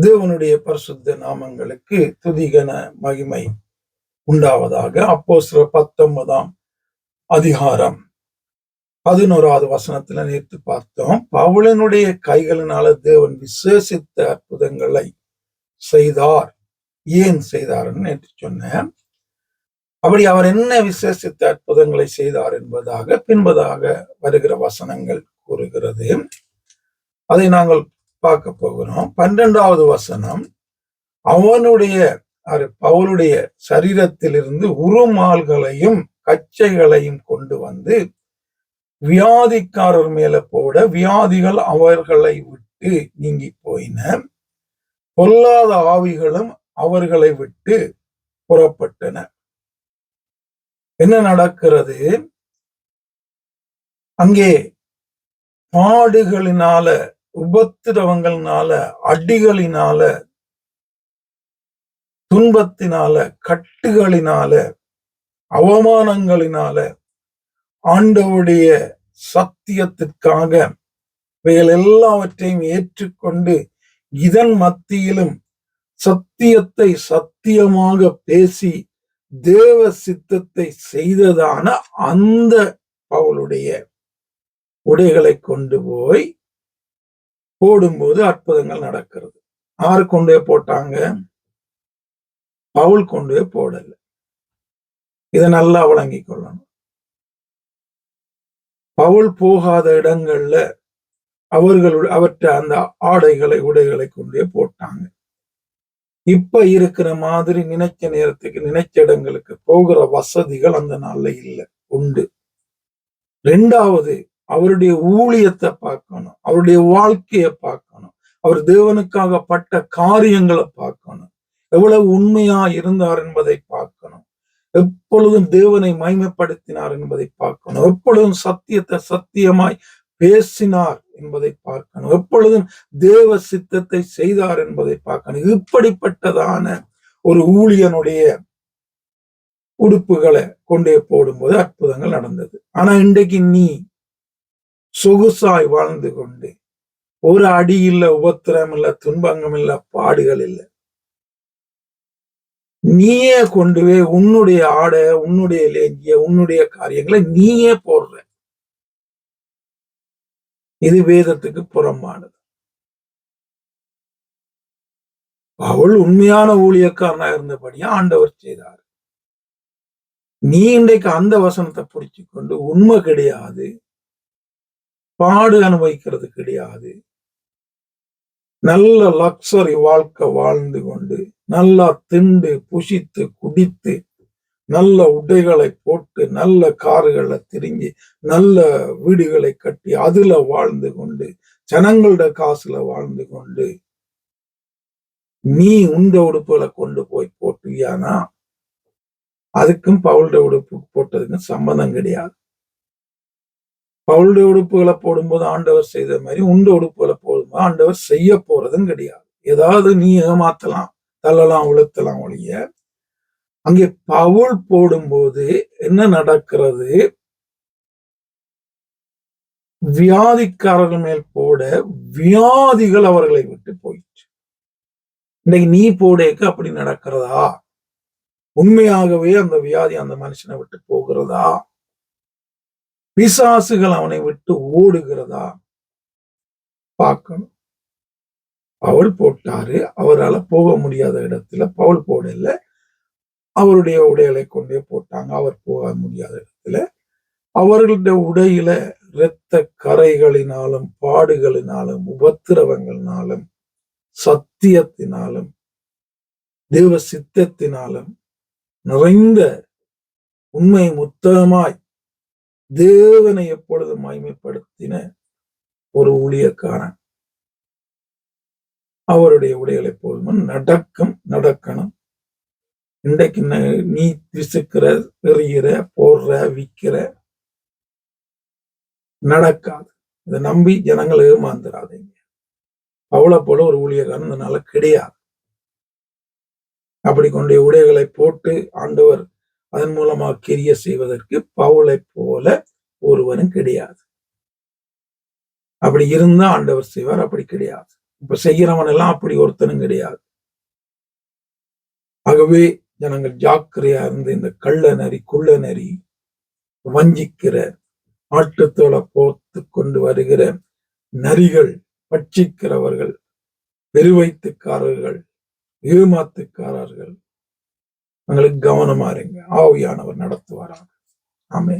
தேவனுடைய பரிசுத்த நாமங்களுக்கு துதிகன மகிமை உண்டாவதாக அப்போ சில பத்தொன்பதாம் அதிகாரம் பதினோராவது வசனத்துல நேற்று பார்த்தோம். பவுலனுடைய கைகளினால தேவன் விசேஷித்த அற்புதங்களை செய்தார். ஏன் செய்தார்னு நேற்று சொன்னேன். அப்படி அவர் என்ன விசேஷித்த அற்புதங்களை செய்தார் என்பதாக பின்பதாக வருகிற வசனங்கள் கூறுகிறது. அதை நாங்கள் பார்க்க போகிறோம். பன்னெண்டாவது வசனம் அவனுடைய பவுலுடைய சரீரத்திலிருந்து உருமால்களையும் கச்சைகளையும் கொண்டு வந்து வியாதிக்காரர் மேல போட வியாதிகள் அவர்களை விட்டு நீங்கி போயின. பொல்லாத ஆவிகளும் அவர்களை விட்டு புறப்பட்டன. என்ன நடக்கிறது? அங்கே பாடுகளினால உபத்திரவங்கள்னால அடிகளினால துன்பத்தினால கட்டுகளினால அவமானங்களினால ஆண்டவுடைய சத்தியத்திற்காக இவைகள் எல்லாவற்றையும் ஏற்றுக்கொண்டு இதன் மத்தியிலும் சத்தியத்தை சத்தியமாக பேசி தேவ சித்தத்தை செய்ததான அந்த பவுளுடைய உடைகளை கொண்டு போய் போடும்போது அற்புதங்கள் நடக்கிறது. ஆறு கொண்டு போய் போட்டாங்க. பவுல் கொண்டு போய் போடல. இதை நல்லா வழங்கி கொள்ளணும். பவுல் போகாத இடங்கள்ல அவர்களுடைய அவற்ற அந்த ஆடைகளை உடைகளை கொண்டே போட்டாங்க. இப்ப இருக்கிற மாதிரி நினைச்ச நேரத்துக்கு நினைச்ச இடங்களுக்கு போகிற வசதிகள் அந்த நாள்ல இல்லை. உண்டு. ரெண்டாவது அவருடைய ஊழியத்தை பார்க்கணும் அவருடைய வாழ்க்கையை பார்க்கணும் அவர் தேவனுக்காக பட்ட காரியங்களை பார்க்கணும். எவ்வளவு உண்மையா இருந்தார் என்பதை பார்க்கணும். எப்பொழுதும் தேவனை மைமைப்படுத்தினார் என்பதை பார்க்கணும். எப்பொழுதும் சத்தியத்தை சத்தியமாய் பேசினார் என்பதை பார்க்கணும். எப்பொழுதும் தேவ சித்தத்தை செய்தார் என்பதை பார்க்கணும். இப்படிப்பட்டதான ஒரு ஊழியனுடைய உடுப்புகளை கொண்டே போடும்போது அற்புதங்கள் நடந்தது. ஆனா இன்றைக்கு நீ சொகுசாய் வாழ்ந்து கொண்டு ஒரு அடி இல்லை உபத்திரம் இல்ல துன்பங்கம் இல்ல பாடுகள் இல்லை நீயே கொண்டு போய் உன்னுடைய ஆடை உன்னுடைய லேஞ்சிய உன்னுடைய காரியங்களை நீயே போடுற. இது வேதத்துக்கு புறமானது அவள் உண்மையான ஊழியக்காரனா இருந்தபடியா ஆண்டவர் செய்தார். நீ இன்றைக்கு அந்த வசனத்தை பிடிச்சு கொண்டு உண்மை கிடையாது. பாடு அனுபவிக்கிறது கிடையாது நல்ல லக்ஸரி வாழ்க்கை வாழ்ந்து கொண்டு நல்லா திண்டு புசித்து குடித்து நல்ல உடைகளை போட்டு நல்ல கார்களை திரும்பி நல்ல வீடுகளை கட்டி அதுல வாழ்ந்து கொண்டு ஜனங்களோட காசுல வாழ்ந்து கொண்டு நீ உண்ட உடுப்புகளை கொண்டு போய் போட்டியானா? அதுக்கும் பவுல்ட உடுப்பு போட்டதுக்கும் சம்மந்தம் கிடையாது. பவுளுடைய உடுப்புகளை போடும்போது ஆண்டவர் செய்த மாதிரி உண்ட உடுப்புகளை போடும்போது ஆண்டவர் செய்ய போறதும் கிடையாது. ஏதாவது நீ ஏமாத்தலாம் தள்ளலாம் உளுத்தலாம் ஒழிய அங்கே பவுல் போடும்போது என்ன நடக்கிறது? வியாதிக்காரர்கள் மேல் போட வியாதிகள் அவர்களை விட்டு போயிடுச்சு இன்னைக்கு நீ போடேக்கு அப்படி நடக்கிறதா? உண்மையாகவே அந்த வியாதி அந்த மனுஷனை விட்டு போகிறதா? பிசாசுகள் அவனை விட்டு ஓடுகிறதா பார்க்கணும். பவுல் போட்டாரு. அவரால் போக முடியாத இடத்துல பவுல் போடல. அவருடைய உடைகளை கொண்டே போட்டாங்க. அவர் போக முடியாத இடத்துல. அவர்களுடைய உடையில இரத்த கரைகளினாலும் பாடுகளினாலும் உபத்திரவங்களினாலும் சத்தியத்தினாலும் தேவ சித்தத்தினாலும் நிறைந்த உண்மை முத்தமாய் தேவனை எப்பொழுதும் மகிமைப்படுத்தின? ஒரு ஊழியக்காரன். அவருடைய உடைகளை போதும் நடக்கம் நடக்கணும். இன்றைக்கு நீ விசுக்கிற எறிகிற போடுற விக்கிற நடக்காது. இதை நம்பி ஜனங்கள் ஏமாந்துடாதீங்க அவ்வளோ போல ஒரு ஊழியக்காரன் இதனால கிடையாது. அப்படி கொண்ட உடைகளை போட்டு ஆண்டவர் அதன் மூலமாக கிரிய செய்வதற்கு பவுளை போல ஒருவனும் கிடையாது. அப்படி இருந்தா ஆண்டவர் செய்வார் அப்படி கிடையாது. இப்ப செய்யறவன் எல்லாம் அப்படி ஒருத்தனும் கிடையாது. ஆகவே ஜனங்கள் ஜாக்கிரையா இருந்து இந்த கள்ள நரி குள்ள நரி வஞ்சிக்கிற ஆட்டுத்தோலை போத்து கொண்டு வருகிற நரிகள் பட்சிக்கிறவர்கள் பெருவைத்துக்காரர்கள் ஏமாத்துக்காரர்கள் எங்களுக்கு கவனமா இருங்க. ஆவியானவர் நடத்துவாராங்க ஆமே